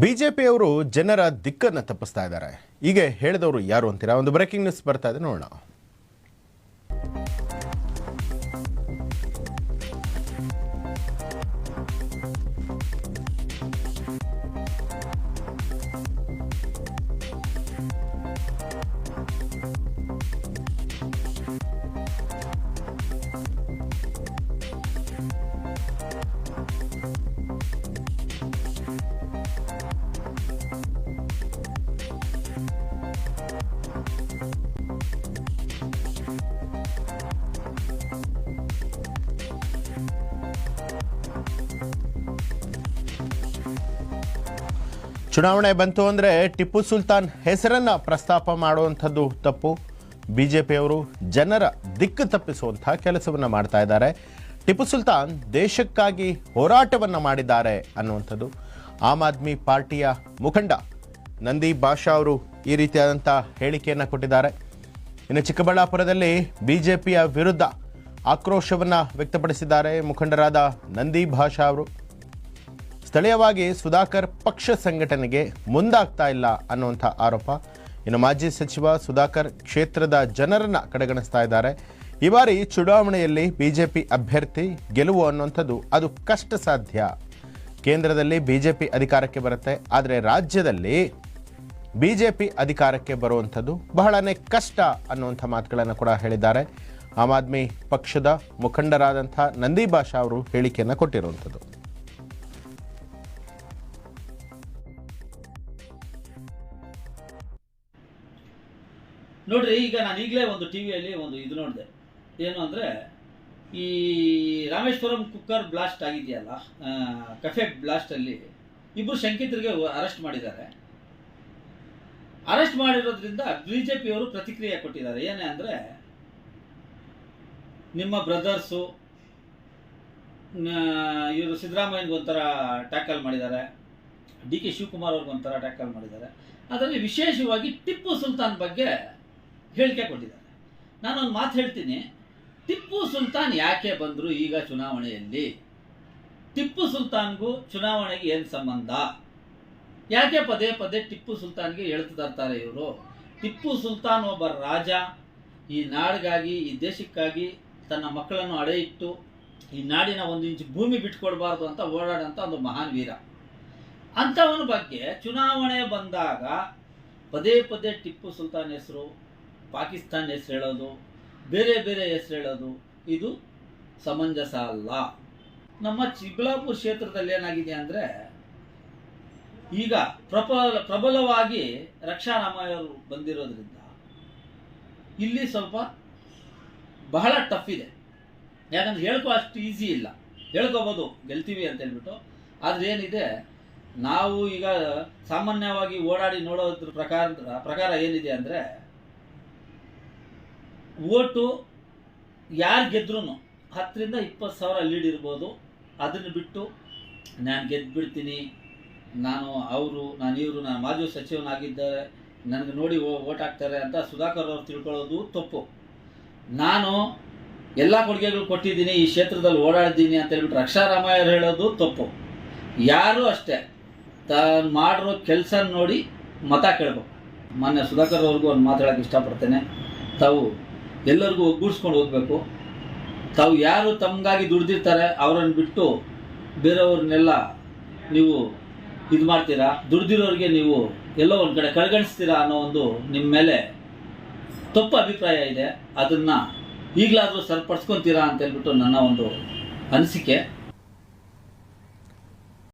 ಬಿಜೆಪಿಯವರು ಜನರ ದಿಕ್ಕನ್ನು ತಪ್ಪಿಸ್ತಾ ಇದ್ದಾರೆ. ಹೀಗೆ ಹೇಳಿದವರು ಯಾರು ಅಂತೀರಾ? ಒಂದು ಬ್ರೇಕಿಂಗ್ ನ್ಯೂಸ್ ಬರ್ತಾ ಇದೆ, ನೋಡೋಣ. ಚುನಾವಣೆ ಬಂತು ಅಂದರೆ ಟಿಪ್ಪು ಸುಲ್ತಾನ್ ಹೆಸರನ್ನು ಪ್ರಸ್ತಾಪ ಮಾಡುವಂಥದ್ದು ತಪ್ಪು. ಬಿ ಜೆ ಪಿಯವರು ಜನರ ದಿಕ್ಕು ತಪ್ಪಿಸುವಂಥ ಕೆಲಸವನ್ನು ಮಾಡ್ತಾ ಇದ್ದಾರೆ. ಟಿಪ್ಪು ಸುಲ್ತಾನ್ ದೇಶಕ್ಕಾಗಿ ಹೋರಾಟವನ್ನು ಮಾಡಿದ್ದಾರೆ ಅನ್ನುವಂಥದ್ದು. ಆಮ್ ಆದ್ಮಿ ಪಾರ್ಟಿಯ ಮುಖಂಡ ನಂದಿ ಬಾಷಾ ಅವರು ಈ ರೀತಿಯಾದಂಥ ಹೇಳಿಕೆಯನ್ನು ಕೊಟ್ಟಿದ್ದಾರೆ. ಇನ್ನು ಚಿಕ್ಕಬಳ್ಳಾಪುರದಲ್ಲಿ ಬಿ ಜೆ ಪಿಯ ವಿರುದ್ಧ ಆಕ್ರೋಶವನ್ನು ವ್ಯಕ್ತಪಡಿಸಿದ್ದಾರೆ ಮುಖಂಡರಾದ ನಂದಿ ಭಾಷಾ ಅವರು. ಸ್ಥಳೀಯವಾಗಿ ಸುಧಾಕರ್ ಪಕ್ಷ ಸಂಘಟನೆಗೆ ಮುಂದಾಗ್ತಾ ಇಲ್ಲ ಅನ್ನುವಂಥ ಆರೋಪ. ಇನ್ನು ಮಾಜಿ ಸಚಿವ ಸುಧಾಕರ್ ಕ್ಷೇತ್ರದ ಜನರನ್ನ ಕಡೆಗಣಿಸ್ತಾ ಇದ್ದಾರೆ. ಈ ಬಾರಿ ಚುನಾವಣೆಯಲ್ಲಿ ಬಿಜೆಪಿ ಅಭ್ಯರ್ಥಿ ಗೆಲುವು ಅನ್ನುವಂಥದ್ದು ಅದು ಕಷ್ಟ ಸಾಧ್ಯ ಕೇಂದ್ರದಲ್ಲಿ ಬಿಜೆಪಿ ಅಧಿಕಾರಕ್ಕೆ ಬರುತ್ತೆ, ಆದರೆ ರಾಜ್ಯದಲ್ಲಿ ಬಿಜೆಪಿ ಅಧಿಕಾರಕ್ಕೆ ಬರುವಂಥದ್ದು ಬಹಳನೇ ಕಷ್ಟ ಅನ್ನುವಂಥ ಮಾತುಗಳನ್ನು ಕೂಡ ಹೇಳಿದ್ದಾರೆ. ಆಮ್ ಆದ್ಮಿ ಪಕ್ಷದ ಮುಖಂಡರಾದಂಥ ನಂದಿ ಭಾಷಾ ಅವರು ಹೇಳಿಕೆಯನ್ನು ಕೊಟ್ಟಿರುವಂಥದ್ದು. ನೋಡ್ರಿ, ಈಗ ನಾನು ಈಗಲೇ ಒಂದು ಟಿ ವಿಯಲ್ಲಿ ಒಂದು ಇದು ನೋಡಿದೆ. ಏನು ಅಂದರೆ, ಈ ರಾಮೇಶ್ವರಂ ಕುಕ್ಕರ್ ಬ್ಲಾಸ್ಟ್ ಆಗಿದೆಯಲ್ಲ ಕಫೆ ಬ್ಲಾಸ್ಟಲ್ಲಿ ಇಬ್ಬರು ಶಂಕಿತರಿಗೆ ಅರೆಸ್ಟ್ ಮಾಡಿದ್ದಾರೆ. ಅರೆಸ್ಟ್ ಮಾಡಿರೋದ್ರಿಂದ ಬಿ ಜೆ ಪಿಯವರು ಪ್ರತಿಕ್ರಿಯೆ ಕೊಟ್ಟಿದ್ದಾರೆ. ಏನೇ ಅಂದರೆ, ನಿಮ್ಮ ಬ್ರದರ್ಸು ಇವರು ಸಿದ್ದರಾಮಯ್ಯನಿಗೆ ಒಂಥರ ಟ್ಯಾಕಲ್ ಮಾಡಿದ್ದಾರೆ. ಡಿ ಕೆ ಶಿವಕುಮಾರ್ ಅವ್ರಿಗೆ ಒಂಥರ ಟ್ಯಾಕಲ್ ಮಾಡಿದ್ದಾರೆ. ಅದರಲ್ಲಿ ವಿಶೇಷವಾಗಿ ಟಿಪ್ಪು ಸುಲ್ತಾನ್ ಬಗ್ಗೆ ಹೇಳಿಕೆ ಕೊಟ್ಟಿದ್ದಾರೆ. ನಾನೊಂದು ಮಾತು ಹೇಳ್ತೀನಿ. ಟಿಪ್ಪು ಸುಲ್ತಾನ್ ಯಾಕೆ ಬಂದರು ಈಗ ಚುನಾವಣೆಯಲ್ಲಿ? ಟಿಪ್ಪು ಸುಲ್ತಾನ್ಗೂ ಚುನಾವಣೆಗೆ ಏನು ಸಂಬಂಧ? ಯಾಕೆ ಪದೇ ಪದೇ ಟಿಪ್ಪು ಸುಲ್ತಾನ್ಗೆ ಹೇಳ್ತಾ ಇವರು? ಟಿಪ್ಪು ಸುಲ್ತಾನ್ ಒಬ್ಬ ರಾಜ. ಈ ನಾಡಿಗಾಗಿ, ಈ ದೇಶಕ್ಕಾಗಿ ತನ್ನ ಮಕ್ಕಳನ್ನು ಅಡೆ ಇಟ್ಟು ಈ ನಾಡಿನ ಒಂದು ಇಂಚು ಭೂಮಿ ಬಿಟ್ಕೊಡ್ಬಾರ್ದು ಅಂತ ಓಡಾಡಂತ ಒಂದು ಮಹಾನ್ ವೀರ. ಅಂಥವನ ಬಗ್ಗೆ ಚುನಾವಣೆ ಬಂದಾಗ ಪದೇ ಪದೇ ಟಿಪ್ಪು ಸುಲ್ತಾನ್ ಹೆಸರು ಪಾಕಿಸ್ತಾನ್ ಹೆಸರು ಹೇಳೋದು, ಬೇರೆ ಬೇರೆ ಹೆಸರು ಹೇಳೋದು, ಇದು ಸಮಂಜಸ ಅಲ್ಲ. ನಮ್ಮ ಚಿಕ್ಕಬಳ್ಳಾಪುರ ಕ್ಷೇತ್ರದಲ್ಲಿ ಏನಾಗಿದೆ ಅಂದರೆ, ಈಗ ಪ್ರಬಲ, ಪ್ರಬಲವಾಗಿ ರಕ್ಷಾ ರಾಮಯ್ಯವರು ಬಂದಿರೋದ್ರಿಂದ ಇಲ್ಲಿ ಸ್ವಲ್ಪ ಬಹಳ ಟಫ್ ಇದೆ. ಯಾಕಂದ್ರೆ ಹೇಳ್ಕೋ ಅಷ್ಟು ಈಸಿ ಇಲ್ಲ. ಹೇಳ್ಕೋಬೋದು, ಗೆಲ್ತೀವಿ ಅಂತ ಹೇಳ್ಬಿಟ್ಟು. ಆದ್ರೆ ಏನಿದೆ, ನಾವು ಈಗ ಸಾಮಾನ್ಯವಾಗಿ ಓಡಾಡಿ ನೋಡೋದ್ರ ಪ್ರಕಾರ ಪ್ರಕಾರ ಏನಿದೆ ಅಂದರೆ ಓಟು ಯಾರು ಗೆದ್ರೂ ಹತ್ತರಿಂದ ಇಪ್ಪತ್ತು ಸಾವಿರ ಲೀಡ್ ಇರ್ಬೋದು. ಅದನ್ನು ಬಿಟ್ಟು ನಾನು ಗೆದ್ದು ಬಿಡ್ತೀನಿ ನಾನು ಅವರು, ನಾನು ಇವರು, ನಾನು ಮಾಜಿ ಸಚಿವನಾಗಿದ್ದಾರೆ. ನನಗೆ ನೋಡಿ ಓಟ್ ಹಾಕ್ತಾರೆ ಅಂತ ಸುಧಾಕರ್ ಅವರು ತಿಳ್ಕೊಳ್ಳೋದು ತಪ್ಪು. ನಾನು ಎಲ್ಲ ಕೊಡುಗೆಗಳು ಕೊಟ್ಟಿದ್ದೀನಿ, ಈ ಕ್ಷೇತ್ರದಲ್ಲಿ ಓಡಾಡಿದ್ದೀನಿ ಅಂತ ಹೇಳ್ಬಿಟ್ಟು ರಕ್ಷಾರಾಮಯ್ಯರು ಹೇಳೋದು ತಪ್ಪು. ಯಾರು ಅಷ್ಟೇ, ತಾನು ಮಾಡಿರೋ ಕೆಲಸ ನೋಡಿ ಮತ ಕೇಳಬೇಕು. ಮೊನ್ನೆ ಸುಧಾಕರ್ ಅವ್ರಿಗೂ ಒಂದು ಮಾತಾಡೋಕ್ಕೆ ಇಷ್ಟಪಡ್ತೇನೆ. ತಾವು ಎಲ್ಲರಿಗೂ ಒಗ್ಗೂಡಿಸ್ಕೊಂಡು ಹೋಗಬೇಕು ತಾವು ಯಾರು ತಮಗಾಗಿ ದುಡ್ದಿರ್ತಾರೆ ಅವರನ್ನು ಬಿಟ್ಟು ಬೇರೆಯವ್ರನ್ನೆಲ್ಲ ನೀವು ಇದು ಮಾಡ್ತೀರಾ? ದುಡ್ದಿರೋರಿಗೆ ನೀವು ಎಲ್ಲೋ ಒಂದು ಕಡೆ ಕಡೆಗಣಿಸ್ತೀರಾ ಅನ್ನೋ ಒಂದು ನಿಮ್ಮ ಮೇಲೆ ತಪ್ಪು ಅಭಿಪ್ರಾಯ ಇದೆ. ಅದನ್ನು ಈಗಲಾದರೂ ಸರಿಪಡಿಸ್ಕೊತೀರಾ ಅಂತ ಹೇಳ್ಬಿಟ್ಟು ನನ್ನ ಒಂದು ಅನಿಸಿಕೆ.